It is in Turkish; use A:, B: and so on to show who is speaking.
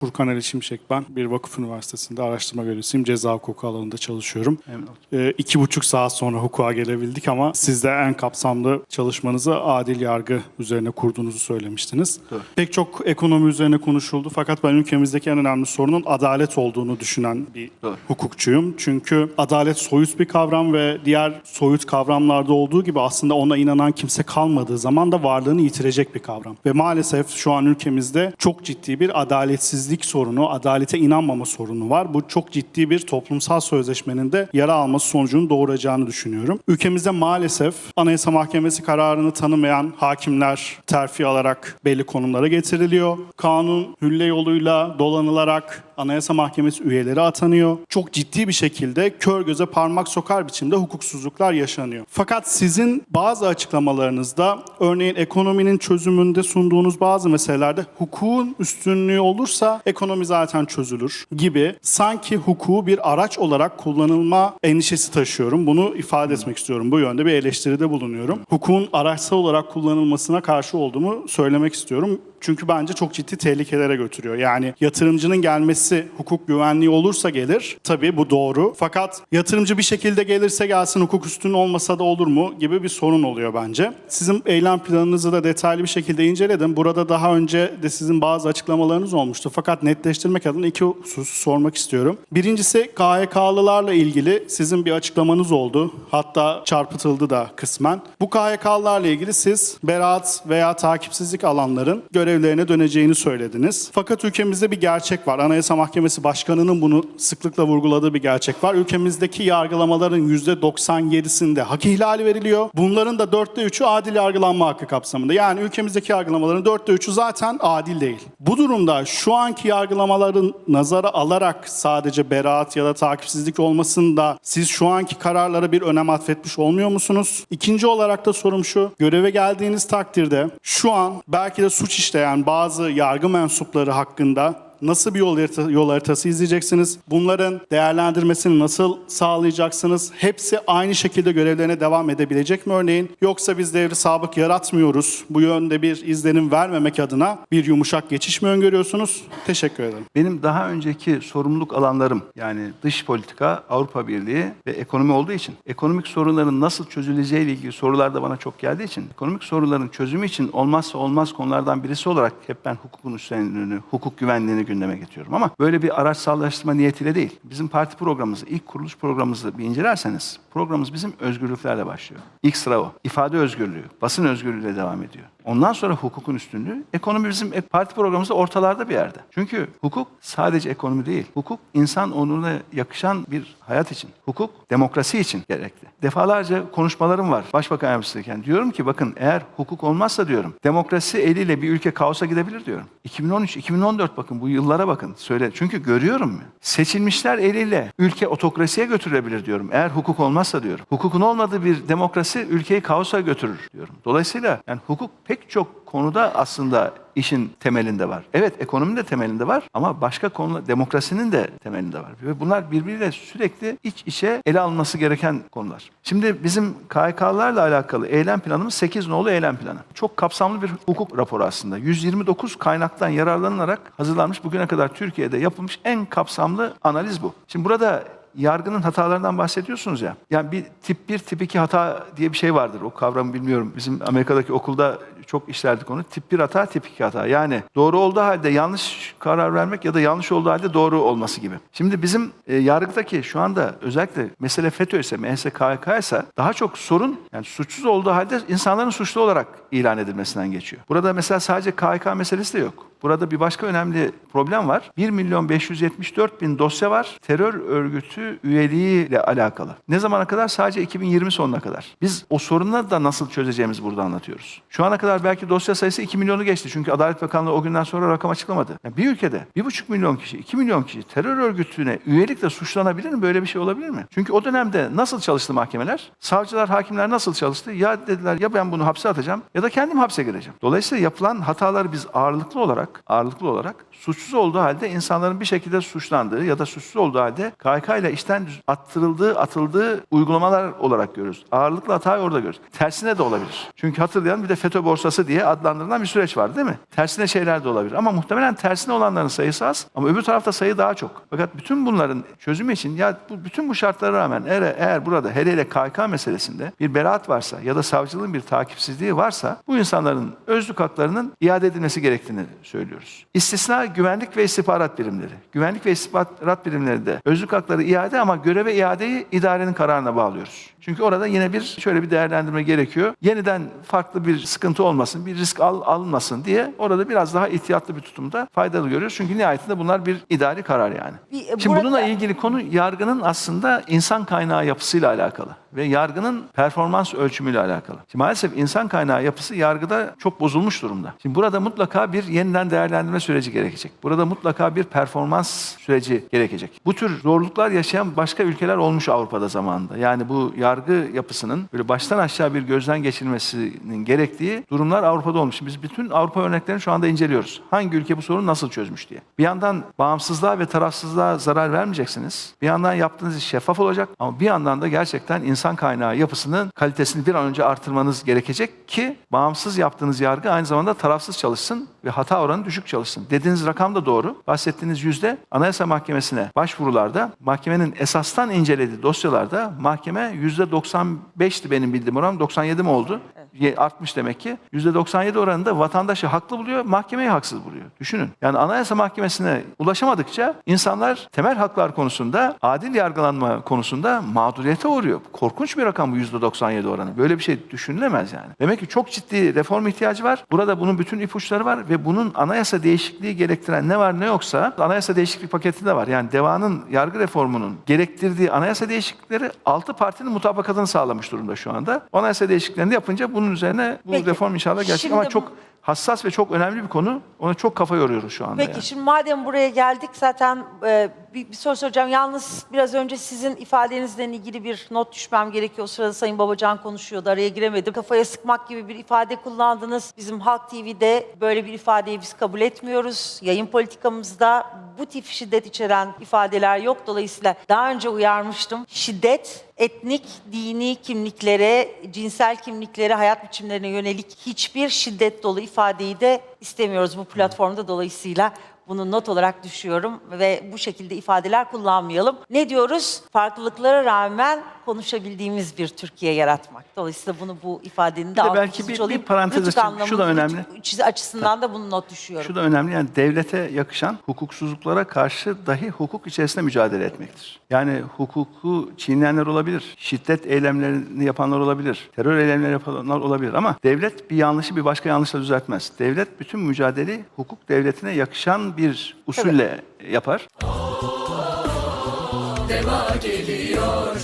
A: Furkan Ali Şimşek ben. Bir vakıf üniversitesinde araştırma görevlisiyim. Ceza hukuku alanında çalışıyorum. Ee, iki buçuk saat sonra hukuka gelebildik ama siz de en kapsamlı çalışmanızı adil yargı üzerine kurduğunuzu söylemiştiniz.
B: Doğru.
A: Pek çok ekonomi üzerine konuşuldu fakat ben ülkemizdeki en önemli sorunun adalet olduğunu düşünen bir
B: Doğru.
A: hukukçuyum. Çünkü adalet soyut bir kavram ve diğer soyut kavramlarda olduğu gibi aslında ona inanan kimse kalmadığı zaman da varlığını yitirecek bir kavram. Ve maalesef şu an ülkemizde çok ciddi bir adaletsizlik sorunu, adalete inanmama sorunu var. Bu çok ciddi bir toplumsal sözleşmenin de yara alması sonucunu doğuracağını düşünüyorum. Ülkemizde maalesef Anayasa Mahkemesi kararını tanımayan hakimler terfi alarak belli konumlara getiriliyor. Kanun hülle yoluyla dolanılarak Anayasa Mahkemesi üyeleri atanıyor. Çok ciddi bir şekilde kör göze parmak sokar biçimde hukuksuzluklar yaşanıyor. Fakat sizin bazı açıklamalarınızda örneğin ekonominin çözümünde sunduğunuz bazı meselelerde hukukun üstünlüğü olursa ekonomi zaten çözülür gibi sanki hukuku bir araç olarak kullanılma endişesi taşıyorum. Bunu ifade etmek istiyorum. Bu yönde bir eleştiride bulunuyorum. Hukukun araçsal olarak kullanılmasına karşı olduğumu söylemek istiyorum. Çünkü bence çok ciddi tehlikelere götürüyor. Yani yatırımcının gelmesi hukuk güvenliği olursa gelir. Tabii bu doğru. Fakat yatırımcı bir şekilde gelirse gelsin hukuk üstün olmasa da olur mu gibi bir sorun oluyor bence. Sizin eylem planınızı da detaylı bir şekilde inceledim. Burada daha önce de sizin bazı açıklamalarınız olmuştu. Fakat netleştirmek adına iki hususu sormak istiyorum. Birincisi KHK'lılarla ilgili sizin bir açıklamanız oldu. Hatta çarpıtıldı da kısmen. Bu KHK'lılarla ilgili siz beraat veya takipsizlik alanların görevlerine döneceğini söylediniz. Fakat ülkemizde bir gerçek var. Anayasa Mahkemesi Başkanı'nın bunu sıklıkla vurguladığı bir gerçek var. Ülkemizdeki yargılamaların %97'sinde hak ihlali veriliyor. Bunların da dörtte üçü adil yargılanma hakkı kapsamında. Yani ülkemizdeki yargılamaların dörtte üçü zaten adil değil. Bu durumda şu anki yargılamaların nazara alarak sadece beraat ya da takipsizlik olmasında siz şu anki kararlara bir önem atfetmiş olmuyor musunuz? İkinci olarak da sorum şu. Göreve geldiğiniz takdirde şu an belki de suç işleyen bazı yargı mensupları hakkında Nasıl bir yol, harita- yol haritası izleyeceksiniz? Bunların değerlendirmesini nasıl sağlayacaksınız? Hepsi aynı şekilde görevlerine devam edebilecek mi örneğin? Yoksa biz devri sabık yaratmıyoruz. Bu yönde bir izlenim vermemek adına bir yumuşak geçiş mi öngörüyorsunuz? Teşekkür ederim.
B: Benim daha önceki sorumluluk alanlarım yani dış politika, Avrupa Birliği ve ekonomi olduğu için ekonomik sorunların nasıl çözüleceği ile ilgili sorular da bana çok geldiği için ekonomik sorunların çözümü için olmazsa olmaz konulardan birisi olarak hep ben hukukun üstlendiğini, hukuk güvenliğini gündeme getiriyorum. Ama böyle bir araçsallaştırma niyetiyle değil. Bizim parti programımızı, ilk kuruluş programımızı bir incelerseniz programımız bizim özgürlüklerle başlıyor. İlk sıra o. İfade özgürlüğü, basın özgürlüğüyle devam ediyor. Ondan sonra hukukun üstünlüğü, ekonomi bizim e- parti programımızda ortalarda bir yerde. Çünkü hukuk sadece ekonomi değil. Hukuk insan onuruna yakışan bir hayat için. Hukuk demokrasi için gerekli. Defalarca konuşmalarım var başbakan yardımcısıyken. Diyorum ki bakın eğer hukuk olmazsa diyorum demokrasi eliyle bir ülke kaosa gidebilir diyorum. 2013, 2014 bakın bu yıllara bakın. Söyle. Çünkü görüyorum. Seçilmişler eliyle ülke otokrasiye götürülebilir diyorum. Eğer hukuk olmazsa diyorum. Hukukun olmadığı bir demokrasi ülkeyi kaosa götürür diyorum. Dolayısıyla yani hukuk pek çok konuda aslında işin temelinde var. Evet ekonominin de temelinde var ama başka konular demokrasinin de temelinde var. Ve bunlar birbiriyle sürekli iç içe ele alınması gereken konular. Şimdi bizim KHK'larla alakalı eylem planımız 8 nolu eylem planı. Çok kapsamlı bir hukuk raporu aslında. 129 kaynaktan yararlanılarak hazırlanmış bugüne kadar Türkiye'de yapılmış en kapsamlı analiz bu. Şimdi burada yargının hatalarından bahsediyorsunuz ya. Yani bir tip 1, tip 2 hata diye bir şey vardır. O kavramı bilmiyorum. Bizim Amerika'daki okulda çok işlerdik onu. Tip 1 hata, tip 2 hata. Yani doğru olduğu halde yanlış karar vermek ya da yanlış olduğu halde doğru olması gibi. Şimdi bizim e, yargıdaki şu anda özellikle mesele FETÖ ise, MHS, KHK ise daha çok sorun yani suçsuz olduğu halde insanların suçlu olarak ilan edilmesinden geçiyor. Burada mesela sadece KHK meselesi de yok. Burada bir başka önemli problem var. 1 milyon 574 bin dosya var. Terör örgütü üyeliğiyle alakalı. Ne zamana kadar? Sadece 2020 sonuna kadar. Biz o sorunları da nasıl çözeceğimizi burada anlatıyoruz. Şu ana kadar belki dosya sayısı 2 milyonu geçti. Çünkü Adalet Bakanlığı o günden sonra rakam açıklamadı. Yani bir ülkede 1,5 milyon kişi, 2 milyon kişi terör örgütüne üyelikle suçlanabilir mi? Böyle bir şey olabilir mi? Çünkü o dönemde nasıl çalıştı mahkemeler? Savcılar, hakimler nasıl çalıştı? Ya dediler ya ben bunu hapse atacağım ya da kendim hapse gireceğim. Dolayısıyla yapılan hataları biz ağırlıklı olarak olarak, ağırlıklı olarak suçsuz olduğu halde insanların bir şekilde suçlandığı ya da suçsuz olduğu halde KHK ile işten attırıldığı, atıldığı uygulamalar olarak görüyoruz. Ağırlıklı hatayı orada görüyoruz. Tersine de olabilir. Çünkü hatırlayalım bir de FETÖ borsası diye adlandırılan bir süreç var değil mi? Tersine şeyler de olabilir. Ama muhtemelen tersine olanların sayısı az ama öbür tarafta sayı daha çok. Fakat bütün bunların çözümü için ya bu, bütün bu şartlara rağmen eğer, eğer burada hele hele KHK meselesinde bir beraat varsa ya da savcılığın bir takipsizliği varsa bu insanların özlük haklarının iade edilmesi gerektiğini söylüyoruz. İstisna güvenlik ve istihbarat birimleri. Güvenlik ve istihbarat birimleri de özlük hakları iade ama göreve iadeyi idarenin kararına bağlıyoruz. Çünkü orada yine bir şöyle bir değerlendirme gerekiyor. Yeniden farklı bir sıkıntı olmasın, bir risk al, alınmasın diye orada biraz daha ihtiyatlı bir tutumda faydalı görüyoruz. Çünkü nihayetinde bunlar bir idari karar yani.
C: Bir-
B: Şimdi
C: burada-
B: bununla ilgili konu yargının aslında insan kaynağı yapısıyla alakalı ve yargının performans ölçümüyle alakalı. Şimdi maalesef insan kaynağı yapısı yargıda çok bozulmuş durumda. Şimdi burada mutlaka bir yeniden değerlendirme süreci gerekecek. Burada mutlaka bir performans süreci gerekecek. Bu tür zorluklar yaşayan başka ülkeler olmuş Avrupa'da zamanında. Yani bu yargı yapısının böyle baştan aşağı bir gözden geçirilmesinin gerektiği durumlar Avrupa'da olmuş. Biz bütün Avrupa örneklerini şu anda inceliyoruz. Hangi ülke bu sorunu nasıl çözmüş diye. Bir yandan bağımsızlığa ve tarafsızlığa zarar vermeyeceksiniz. Bir yandan yaptığınız iş şeffaf olacak ama bir yandan da gerçekten insan kaynağı yapısının kalitesini bir an önce artırmanız gerekecek ki bağımsız yaptığınız yargı aynı zamanda tarafsız çalışsın ve hata oranı düşük çalışsın. Dediğiniz rakam da doğru. Bahsettiğiniz yüzde Anayasa Mahkemesi'ne başvurularda mahkemenin esastan incelediği dosyalarda mahkeme yüzde 95'ti benim bildiğim oran 97 mi oldu? Artmış demek ki. Yüzde 97 oranında vatandaşı haklı buluyor, mahkemeyi haksız buluyor. Düşünün. Yani Anayasa Mahkemesi'ne ulaşamadıkça insanlar temel haklar konusunda, adil yargılanma konusunda mağduriyete uğruyor. Korkunç bir rakam bu yüzde 97 oranı. Böyle bir şey düşünülemez yani. Demek ki çok ciddi reform ihtiyacı var. Burada bunun bütün ipuçları var ve bunun anayasa değişikliği gerektiren ne var ne yoksa anayasa değişiklik paketi de var. Yani devanın yargı reformunun gerektirdiği anayasa değişiklikleri altı partinin mutabakatını sağlamış durumda şu anda. Anayasa değişikliklerini yapınca bunun üzerine bu
C: Peki.
B: reform inşallah gerçek ama
C: bu-
B: çok hassas ve çok önemli bir konu. Ona çok kafa yoruyoruz şu anda.
C: Peki
B: yani.
C: şimdi madem buraya geldik zaten e, bir, bir soru soracağım. Yalnız biraz önce sizin ifadenizle ilgili bir not düşmem gerekiyor. O sırada Sayın Babacan konuşuyordu araya giremedim. Kafaya sıkmak gibi bir ifade kullandınız. Bizim Halk TV'de böyle bir ifadeyi biz kabul etmiyoruz. Yayın politikamızda bu tip şiddet içeren ifadeler yok. Dolayısıyla daha önce uyarmıştım. Şiddet etnik, dini kimliklere, cinsel kimliklere, hayat biçimlerine yönelik hiçbir şiddet dolu ifadeyi de istemiyoruz bu platformda. Dolayısıyla bunu not olarak düşüyorum ve bu şekilde ifadeler kullanmayalım. Ne diyoruz? Farklılıklara rağmen konuşabildiğimiz bir Türkiye yaratmak. Dolayısıyla bunu bu ifadenin de
B: belki bir- bir
C: olayım.
B: parantez
C: Rütük
B: açayım. Şu da önemli.
C: rütük açısından da bunu not düşüyorum.
B: Şu da önemli yani devlete yakışan hukuksuzluklara karşı dahi hukuk içerisinde mücadele etmektir. Yani hukuku çiğneyenler olabilir, şiddet eylemlerini yapanlar olabilir, terör eylemleri yapanlar olabilir ama devlet bir yanlışı bir başka yanlışla düzeltmez. Devlet bütün mücadeleyi hukuk devletine yakışan bir usulle yapar.
D: Deva geliyor